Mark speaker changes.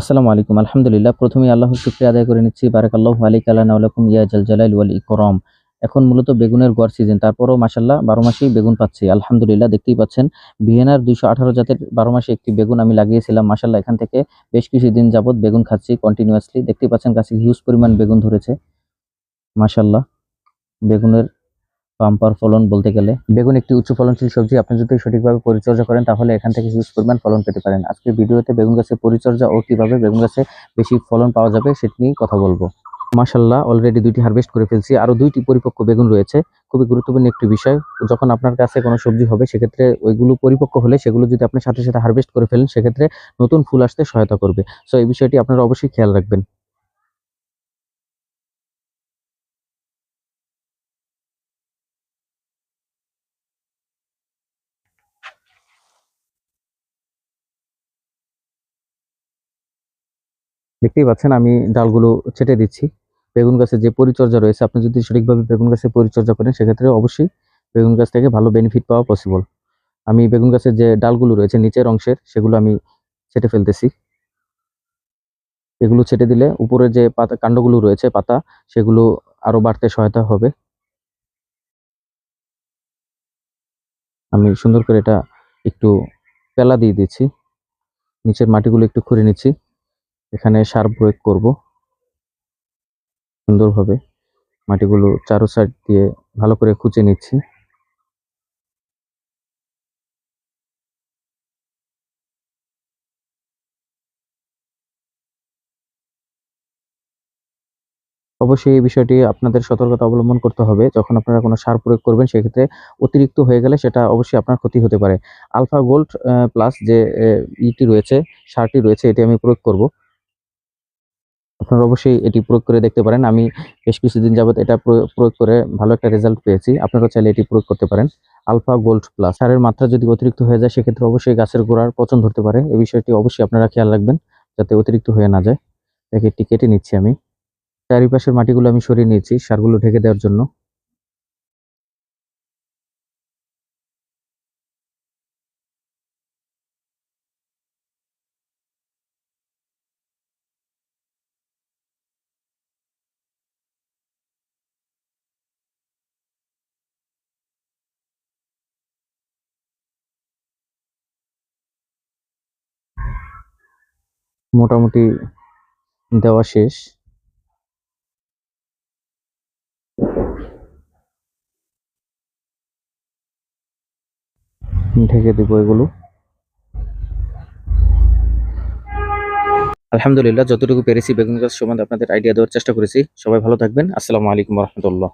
Speaker 1: আসসালামু আলাইকুম। আলহামদুলিল্লাহ প্রথমে আল্লাহর শুকরিয়া আদায় করে নিচ্ছি। বারাকাল্লাহু আলাইকা আলানা ওয়ালাকুম ইয়া জাল জালাল ওয়াল ইকরাম। এখন মূলত বেগুনের গড় সিজন তারপরও মাশাল্লাহ বারো মাসেই বেগুন পাচ্ছি। আলহামদুলিল্লাহ, দেখতেই পাচ্ছেন, ভিয়েনার দুইশো আঠারো জাতের বারো মাসে একটি বেগুন আমি লাগিয়েছিলাম। মাশাল্লাহ এখান থেকে বেশ কিছুদিন যাবত বেগুন খাচ্ছি কন্টিনিউয়াসলি দেখতেই পাচ্ছেন গাছে হিউজ পরিমাণ বেগুন ধরেছে। মাশাল্লাহ বেগুনের বাম্পার ফলন বলতে গেলে। বেগুন একটি উচ্চ ফলনশীল সবজি। আপনি যদি সঠিকভাবে পরিচর্যা করেন, তাহলে এখান থেকে হিউজ পরিমাণ ফলন পেতে পারেন। আজকের ভিডিওতে বেগুন গাছের পরিচর্যা ও কীভাবে বেগুন গাছে বেশি ফলন পাওয়া যাবে সেটি নিয়ে কথা বলব। মাশাল্লাহ অলরেডি দুইটি হারভেস্ট করে ফেলছি। আরও দুইটি পরিপক্ক বেগুন রয়েছে। খুবই গুরুত্বপূর্ণ একটি বিষয়। যখন আপনার কাছে কোনো সবজি হবে, সেক্ষেত্রে ওইগুলো পরিপক্ক হলে সেগুলো যদি আপনি সাথে সাথে হারভেস্ট করে ফেলেন, সেক্ষেত্রে নতুন ফুল আসতে সহায়তা করবে। সো এই বিষয়টি আপনারা অবশ্যই খেয়াল রাখবেন। দেখতেই পাচ্ছেন, আমি ডালগুলো ছেটে দিচ্ছি। বেগুন গাছের যে পরিচর্যা রয়েছে, আপনি যদি সঠিকভাবে বেগুন গাছের পরিচর্যা করেন, সেক্ষেত্রে অবশ্যই বেগুন গাছ থেকে ভালো বেনিফিট পাওয়া পসিবল আমি বেগুন গাছের যে ডালগুলো রয়েছে, নিচের অংশের, সেগুলো আমি ছেটে ফেলতেছি। এগুলো ছেটে দিলে উপরে যে পাতা, কাণ্ডগুলো রয়েছে, পাতা, সেগুলো আরও বাড়তে সহায়তা হবে। আমি সুন্দর করে এটা একটু পেলা দিয়ে দিচ্ছি। নিচের মাটিগুলো একটু খুঁড়ে নিচ্ছি। এখানে সার প্রয়োগ করব। সুন্দরভাবে মাটিগুলো চারো সাইড দিয়ে ভালো করে খুঁচে নিচ্ছি। অবশ্যই এই বিষয়টি আপনাদের সতর্কতা অবলম্বন করতে হবে। যখন আপনারা কোনো সার প্রয়োগ করবেন, সেক্ষেত্রে অতিরিক্ত হয়ে গেলে সেটা অবশ্যই আপনার ক্ষতি হতে পারে। আলফা গোল্ড প্লাস যে ইটি রয়েছে, সারটি রয়েছে, এটি আমি প্রয়োগ করব। আপনারা অবশ্যই এটি প্রয়োগ করে দেখতে পারেন। আমি বেশ কিছুদিন যাবৎ এটা প্রয়োগ করে ভালো একটা রেজাল্ট পেয়েছি। আপনারা চাইলে এটি প্রয়োগ করতে পারেন। Alpha gold plus. সারের মাত্রা যদি অতিরিক্ত হয়ে যায়, সেক্ষেত্রে অবশ্যই গাছের গোড়ার পচন ধরতে পারে। এই বিষয়টি অবশ্যই আপনারা খেয়াল রাখবেন, যাতে অতিরিক্ত হয়ে না যায়। প্যাকেটটি কেটে নিচ্ছি আমি। চারিপাশের মাটিগুলো আমি সরিয়ে নিয়েছি সারগুলো ঢেকে দেওয়ার জন্য। মোটামুটি দেওয়া শেষ। ঢেকে দেবো এগুলো। আলহামদুলিল্লাহ, যতটুকু পেরেছি বেগুন গাছ সম্বন্ধে আপনাদের আইডিয়া দেওয়ার চেষ্টা করেছি। সবাই ভালো থাকবেন। আসসালামু আলাইকুম রহমতুল্লাহ।